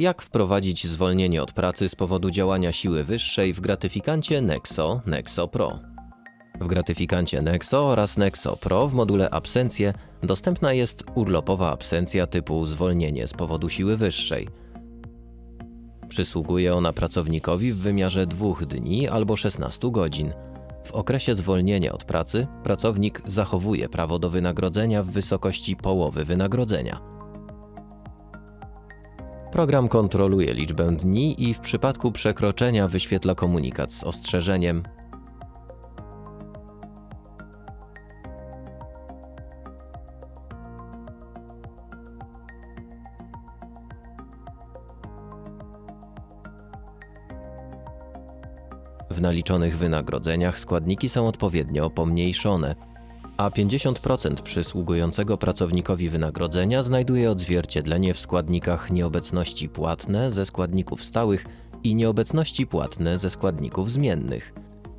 Jak wprowadzić zwolnienie od pracy z powodu działania siły wyższej w gratyfikancie Nexo Nexo Pro? W gratyfikancie Nexo oraz Nexo Pro w module Absencje dostępna jest urlopowa absencja typu zwolnienie z powodu siły wyższej. Przysługuje ona pracownikowi w wymiarze dwóch dni albo 16 godzin. W okresie zwolnienia od pracy pracownik zachowuje prawo do wynagrodzenia w wysokości połowy wynagrodzenia. Program kontroluje liczbę dni i w przypadku przekroczenia wyświetla komunikat z ostrzeżeniem. W naliczonych wynagrodzeniach składniki są odpowiednio pomniejszone, a 50% przysługującego pracownikowi wynagrodzenia znajduje odzwierciedlenie w składnikach nieobecności płatne ze składników stałych i nieobecności płatne ze składników zmiennych.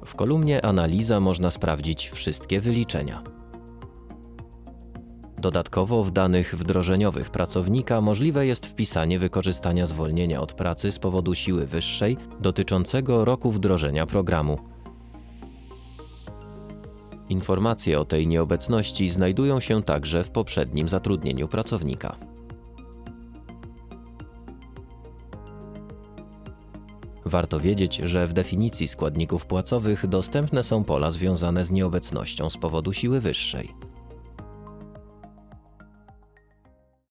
W kolumnie Analiza można sprawdzić wszystkie wyliczenia. Dodatkowo w danych wdrożeniowych pracownika możliwe jest wpisanie wykorzystania zwolnienia od pracy z powodu siły wyższej dotyczącego roku wdrożenia programu. Informacje o tej nieobecności znajdują się także w poprzednim zatrudnieniu pracownika. Warto wiedzieć, że w definicji składników płacowych dostępne są pola związane z nieobecnością z powodu siły wyższej.